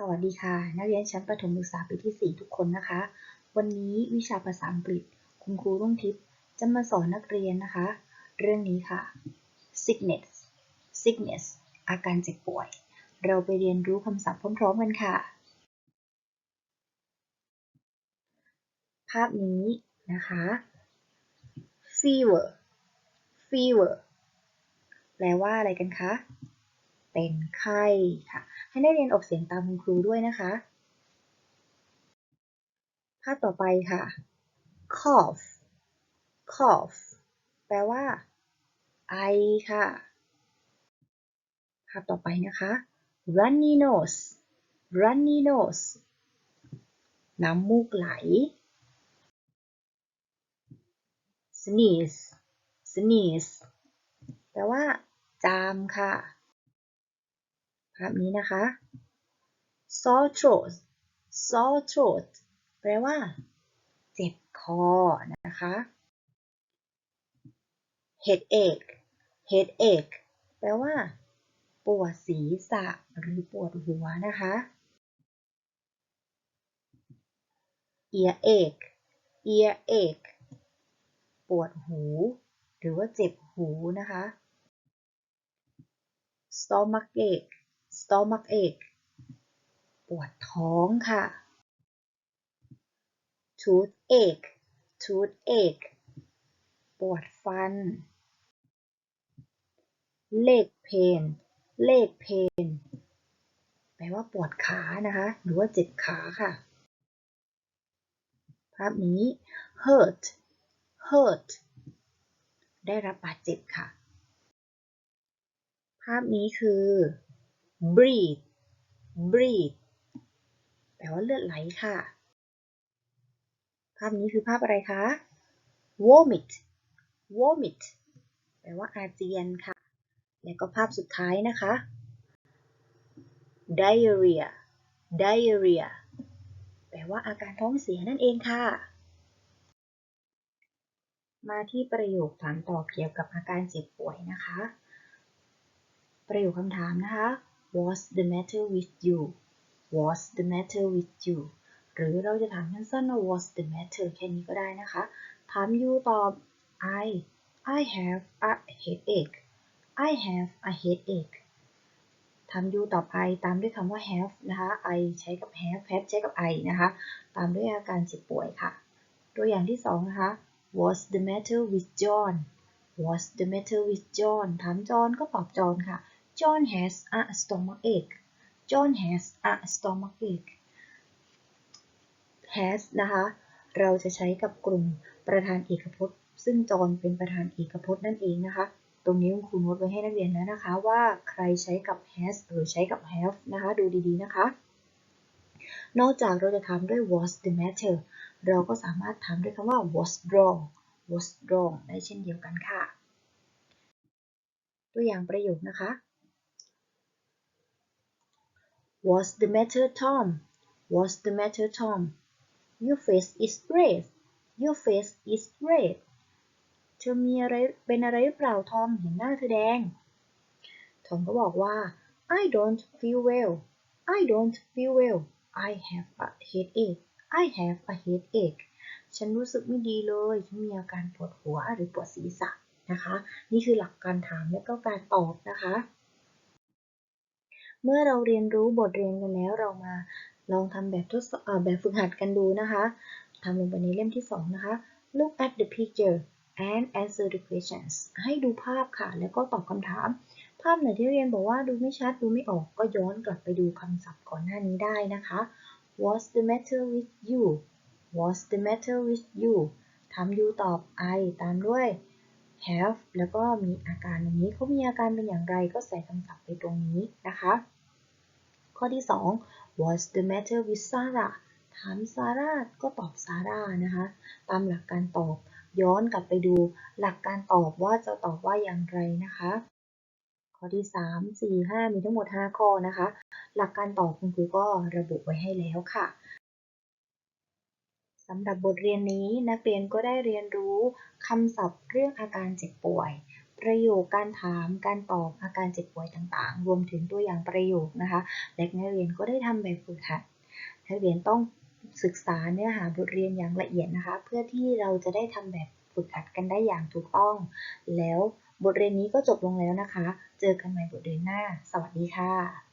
สวัสดีค่ะ นักเรียนชั้นประถมศึกษาปีที่ 4 ทุกคนนะคะ วันนี้วิชาภาษาอังกฤษ คุณครูรุ่งทิพย์จะมาสอนนักเรียนนะคะ เรื่องนี้ค่ะ sickness sickness อาการเจ็บป่วย เราไปเรียนรู้คำศัพท์พร้อมๆกันค่ะ ภาพนี้นะคะ fever fever แปลว่าอะไรกันคะ เป็นไข้ค่ะ ให้นักเรียนออกเสียงตามคุณครูด้วยนะคะ ภาพต่อไปค่ะ cough cough แปลว่า ไอค่ะ ภาพต่อไปนะคะ runny nose runny nose น้ำมูกไหล sneeze sneeze แปลว่า จามค่ะ ภาพนี้นะคะ sore throat sore throat แปลว่า เจ็บคอนะคะ headache headache แปลว่า ปวดศีรษะหรือปวดหัวนะคะ earache earache ปวดหู หรือว่าเจ็บหูนะคะ stomachache stomachache ปวดท้องค่ะ toothache toothache ปวดฟัน leg pain leg pain แปลว่าปวดขานะคะ หรือว่าเจ็บขาค่ะ ภาพนี้ hurt hurt ได้รับบาดเจ็บค่ะ ภาพนี้คือ breathe breathe แปลว่าเลือดไหลค่ะ ภาพนี้คือภาพอะไรคะ vomit vomit แปลว่าอาเจียนค่ะ แล้วก็ภาพสุดท้ายนะคะ diarrhea diarrhea แปลว่าอาการท้องเสียนั่นเองค่ะ มาที่ประโยคถามตอบเกี่ยวกับอาการเจ็บป่วยนะคะ ประโยคคำถามนะคะ What's the matter with you What's the matter with you หรือเราจะถามสั้นๆว่า What's the matter แค่นี้ก็ได้นะคะ ถาม you ตอบ I I have a headache I have a headache ถาม you ตอบ I ตามด้วยคำว่า have นะคะ I ใช้กับ have have ใช้กับ I นะคะ ตามด้วยอาการเจ็บป่วยค่ะ ตัวอย่างที่สองนะคะ What's the matter with John What's the matter with John ถามจอห์นก็ตอบจอห์นค่ะ John has a stomachache John has a stomachache has นะคะ เราจะใช้กับกลุ่มประธานเอกพจน์ ซึ่งจอห์นเป็นประธานเอกพจน์นั่นเองนะคะ ตรงนี้คุณครูโน้ตไว้ให้นักเรียนแล้วนะคะ ว่าใครใช้กับ has หรือใช้กับ have นะคะ ดูดีๆนะคะ นอกจากเราจะถามด้วย what's the matter เราก็สามารถถามด้วยคำว่า what's wrong what's wrong ได้เช่นเดียวกันค่ะ ตัวอย่างประโยคนะคะ What's the matter Tom What's the matter Tom Your face is red Your face is red เธอมีอะไรเป็นอะไรหรือเปล่าทอมเห็นหน้าเธอแดง ทอมก็บอกว่า I don't feel well I don't feel well I have a headache I have a headache ฉันรู้สึกไม่ดีเลย ฉันมีอาการปวดหัวหรือปวดศีรษะนะคะ นี่คือหลักการถามและก็การตอบนะคะ เมื่อเราเรียนรู้บทเรียนกันแล้วเรามาลองทำแบบทดสอบแบบฝึกหัดกันดูนะคะทำลงไปในเล่มที่ 2 นะคะ look at the picture and answer the questions ให้ดูภาพค่ะ แล้วก็ตอบคำถาม ภาพไหนที่เรียนบอกว่าดูไม่ชัดดูไม่ออกก็ย้อนกลับไปดูคำศัพท์ก่อนหน้านี้ได้นะคะ What's the matter with you What's the matter with you ถาม you ตอบ I ตามด้วย have แล้วก็มีอาการอย่างนี้เขามีอาการเป็นอย่างไรก็ใส่คำศัพท์ไปตรงนี้นะคะ ข้อที่ 2 What's the matter with Sarah ถามซาร่าก็ตอบซาร่านะคะ ตามหลักการตอบย้อนกลับไปดูหลักการตอบว่าจะตอบว่าอย่างไรนะคะ ข้อที่ 3 4 5 มีทั้งหมด 5 ข้อนะคะ หลักการตอบคุณครูก็ระบุไว้ให้แล้วค่ะสำหรับบทเรียนนี้นักเรียนก็ได้เรียนรู้คำศัพท์เรื่องอาการเจ็บป่วย ประโยคการถามการตอบอาการเจ็บป่วยต่างๆ รวมถึงตัวอย่างประโยคนะคะและนักเรียนก็ได้ทำแบบฝึกหัดนักเรียนต้องศึกษาเนื้อหาบทเรียนอย่างละเอียดนะคะ เพื่อที่เราจะได้ทำแบบฝึกหัดกันได้อย่างถูกต้อง แล้วบทเรียนนี้ก็จบลงแล้วนะคะ เจอกันใหม่บทเรียนหน้า สวัสดีค่ะ